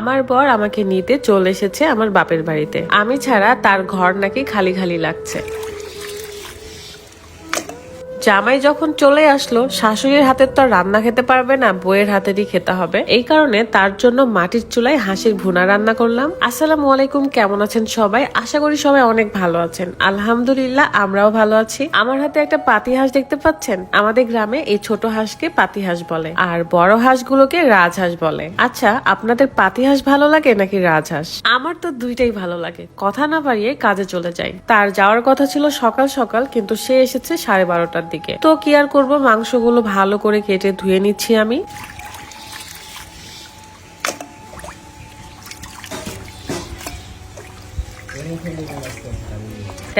আমার বর আমাকে নিতে চলে এসেছে আমার বাপের বাড়িতে। আমি ছাড়া তার ঘর নাকি খালি খালি লাগছে। জামাই যখন চলে আসলো, শাশুড়ির হাতের তো রান্না খেতে পারবে না বইয়ের হাতেরই খেতে হবে। এই কারণে তার জন্য মাটির চুলায় হাঁসের ভুনা রান্না করলাম। আসসালামু আলাইকুম, কেমন আছেন সবাই? আশা করি সবাই অনেক ভালো আছেন। আলহামদুলিল্লাহ, আমরাও ভালো আছি। আমার হাতে একটা পাতি হাঁস দেখতে পাচ্ছেন? আমাদের গ্রামে এই ছোট হাঁসকে পাতি হাঁস বলে, আর বড় হাঁসগুলোকে রাজহাঁস বলে। আচ্ছা আপনাদের পাতি হাঁস ভালো লাগে নাকি রাজহাঁস আমার তো দুইটাই ভালো লাগে। কথা না বাড়িয়ে কাজে চলে যাই। তার যাওয়ার কথা ছিল সকাল সকাল, কিন্তু সে এসেছে সাড়ে বারোটার দিকে। তো কি আর করব? মাংসগুলো ভালো করে কেটে ধুয়ে নিচ্ছি আমি।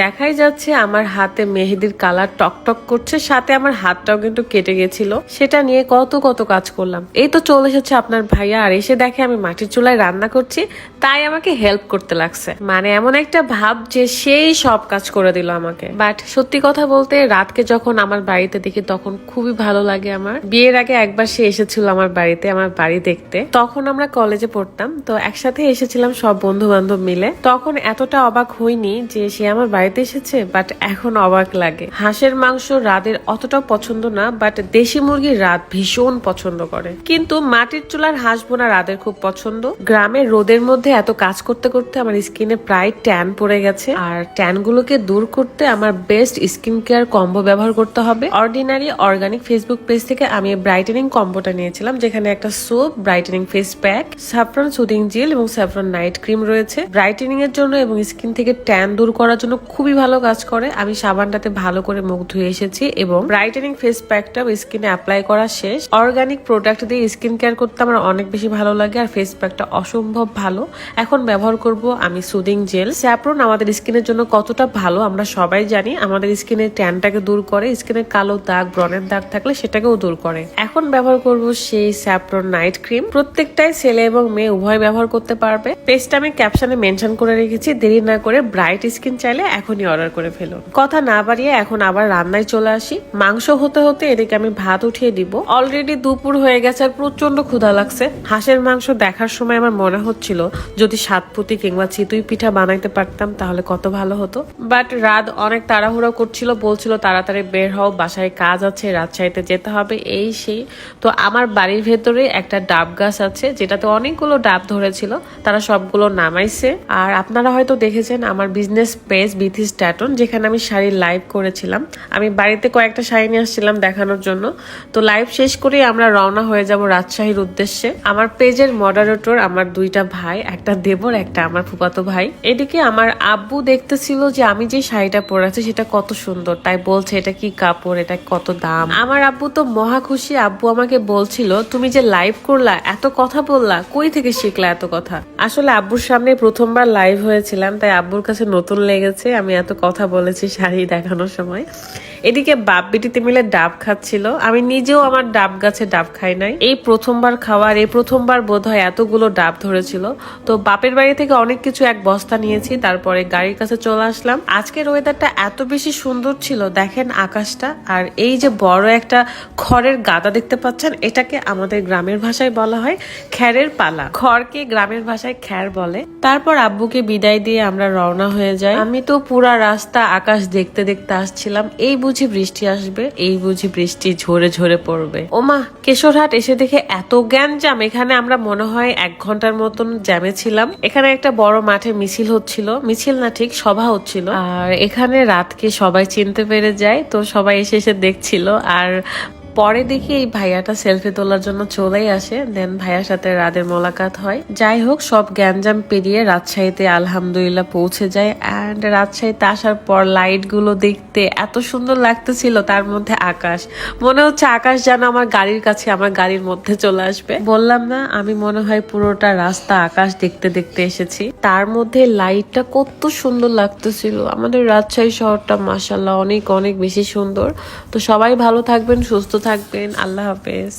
দেখাই যাচ্ছে আমার হাতে মেহেদির কালার টকটক করছে, সাথে আমার হাতটাও কিন্তু কেটে গেছিল। সেটা নিয়ে কত কত কাজ করলাম। এই তো চলে এসেছে আপনার ভাইয়া, আর এসে দেখে আমি মাটির চুলায় রান্না করছি, তাই আমাকে হেল্প করতে লাগছে। মানে এমন একটা ভাব যে সেই সব কাজ করে দিল আমাকে। বাট সত্যি কথা বলতে, রাতকে যখন আমার বাড়িতে দেখি, তখন খুবই ভালো লাগে আমার। বিয়ের আগে একবার সে এসেছিল আমার বাড়িতে, আমার বাড়ি দেখতে। তখন আমরা কলেজে পড়তাম, তো একসাথে এসেছিলাম সব বন্ধু বান্ধব মিলে। তখন এতটা অবাক হইনি যে সে আমার বাড়িতে এসেছে বাট এখন অবাক লাগে। হাঁসের মাংস রাদের অতটাও পছন্দ না বাট দেশি মুরগির রাত ভীষণ পছন্দ করে। কিন্তু মাটির চুলার হাঁস বোনা রাদের খুব পছন্দ। গ্রামের রোদের মধ্যে এত কাজ করতে করতে আমার স্কিনে প্রায় ট্যান পড়ে গেছে, আর ট্যান গুলোকে দূর করতে আমার বেস্ট স্কিন কেয়ার কম্বো ব্যবহার করতে হবে। অর্ডিনারি অর্গানিক ফেসবুক পেজ থেকে আমি ব্রাইটেনিং কম্বোটা নিয়েছিলাম, যেখানে একটা soap brightening face pack saffron soothing gel এবং স্যাফরন নাইট ক্রিম রয়েছে। ব্রাইটেনিং এর জন্য এবং স্কিন থেকে ট্যান দূর করার জন্য খুবই ভালো কাজ করে। আমি সাবানটাতে ভালো করে মুখ ধুয়ে এসেছি এবং ব্রাইটেনিং ফেস প্যাকটা স্কিনে অ্যাপ্লাই করা শেষ। অর্গানিক প্রোডাক্ট দিয়ে স্কিন কেয়ার করতে আমার অনেক বেশি ভালো লাগে আর ফেস প্যাকটা অসম্ভব ভালো। এখন ব্যবহার করব আমি সুদিং জেল স্যাপ্রন আমাদের স্কিনের জন্য কতটা ভালো আমরা সবাই জানি। আমাদের স্কিনের ট্যানটাকে দূর করে, স্কিনের কালো দাগ, ব্রণের দাগ থাকলে সেটাকেও দূর করে। এখন ব্যবহার করব সেই স্যাপ্রন নাইট ক্রিম প্রত্যেকটাই ছেলে এবং মেয়ে উভয় ব্যবহার করতে পারবে। পেস্টটা আমি ক্যাপশনে মেনশন করে রেখেছি। দেরি না করে ব্রাইট স্কিন চাইলে এখনই অর্ডার করে ফেলুন কথা না বাড়িয়ে এখন আবার রান্নায় চলে আসি। মাংস হতে হতে এদিকে আমি ভাত উঠিয়ে দিব অলরেডি দুপুর হয়ে গেছে আর প্রচণ্ড ক্ষুধা লাগছে। হাঁসের মাংস দেখার সময় আমার মনে হচ্ছিল যদি সাতপুতি কিংবা চিতুই পিঠা বানাইতে পারতাম তাহলে কত ভালো হতো। বাট রাত অনেক তাড়াহুড়ো করছিল, বলছিল তাড়াতাড়ি বের হও, বাসায় কাজ আছে, রাজশাহীতে যেতে হবে, এই সেই। তো আমার বাড়ির ভেতরে একটা ডাব গাছ আছে, যেটাতে অনেকগুলো ডাব ধরেছিল, তারা সবগুলো নামাইছে। আর আপনারা হয়তো দেখেছেন আমার বিজনেস পেজ বিথি স্ট্যাটন যেখানে আমি শাড়ির লাইভ করেছিলাম। আমি বাড়িতে কয়েকটা শাড়ি নিয়ে আসছিলাম দেখানোর জন্য। তো লাইভ শেষ করে আমরা রওনা হয়ে যাব রাজশাহীর উদ্দেশ্যে। আমার পেজের মডারেটর আমার দুইটা ভাই, একটা দেবর, একটা আমার ফুপাতো ভাই। এদিকে আমার আব্বু দেখতেছিল যে আমি যে শাড়িটা পরে আছি, সেটা কত সুন্দর। তাই বলছে, এটা কি কাপড়? এটা কত দাম? আমার আব্বু তো মহা খুশি। আব্বু আমাকে বলছিল, তুমি যে লাইভ করলা, এত কথা বললা, কই থেকে শিখলা এত কথা? আসলে আব্বুর সামনে প্রথমবার লাইভ হয়েছিলাম তাই আব্বুর কাছে নতুন লেগেছে। আমি এত কথা বলেছি শাড়ি দেখানোর সময়। এদিকে বাপ বিটিতে মিলে ডাব খাচ্ছিল। আমি নিজেও আমার ডাব গাছে ডাব খাই নাই। এই প্রথমবার খাওয়ার, এই প্রথমবার বোধ হয় এতগুলো ডাব ধরেছিল। তো বাপের বাড়ি থেকে অনেক কিছু এক বস্তা নিয়েছি, তারপরে গাড়ির কাছে চলে আসলাম। আজকের ওয়েদারটা এত বেশি সুন্দর ছিল, দেখেন আকাশটা। আর এই যে বড় একটা খড়ের গাদা দেখতে পাচ্ছেন, এটাকে আমাদের গ্রামের ভাষায় বলা হয় খ্যারের পালা। খড়কে গ্রামের ভাষায় খ্যার বলে। তারপর আব্বুকে বিদায় দিয়ে আমরা রওনা হয়ে যাই। আমি তো পুরা রাস্তা আকাশ দেখতে দেখতে আসছিলাম। এই বুঝি বৃষ্টি আসবে, এই বুঝি বৃষ্টি ঝরে ঝরে পড়বে। ওমা, কেশরহাট এসে দেখে এত জ্ঞান জাম এখানে আমরা মনে হয় এক ঘণ্টার মতন জ্যামে ছিলাম। এখানে একটা বড় মাঠে মিছিল হচ্ছিল। মিছিল না ঠিক, সভা হচ্ছিল। আর এখানে রাতকে সবাই চিনতে পেরে যায়। তো সবাই এসে এসে দেখছিল। আর পরে দেখি এই ভাইয়াটা সেলফি তোলার জন্য চলেই আসে দেন ভাইয়ার সাথে রাদের মোলাকাত হয়। যাই হোক, সব গ্যাঞ্জাম পেরিয়ে রাজশাহীতে আলহামদুলিল্লাহ পৌঁছে যায় অ্যান্ড রাজশাহীতে আসার পর লাইটগুলো দেখতে এত সুন্দর লাগতেছিল, তার মধ্যে আকাশ। মনে হচ্ছে আকাশ যেন আমার গাড়ির কাছে, আমার গাড়ির মধ্যে চলে আসবে। বললাম না, আমি মনে হয় পুরোটা রাস্তা আকাশ দেখতে দেখতে এসেছি। তার মধ্যে লাইটটা কত সুন্দর লাগতেছিল। আমাদের রাজশাহী শহরটা মাসাল্লাহ অনেক অনেক বেশি সুন্দর। তো সবাই ভালো থাকবেন, সুস্থ থাকবেন আল্লাহ হাফেজ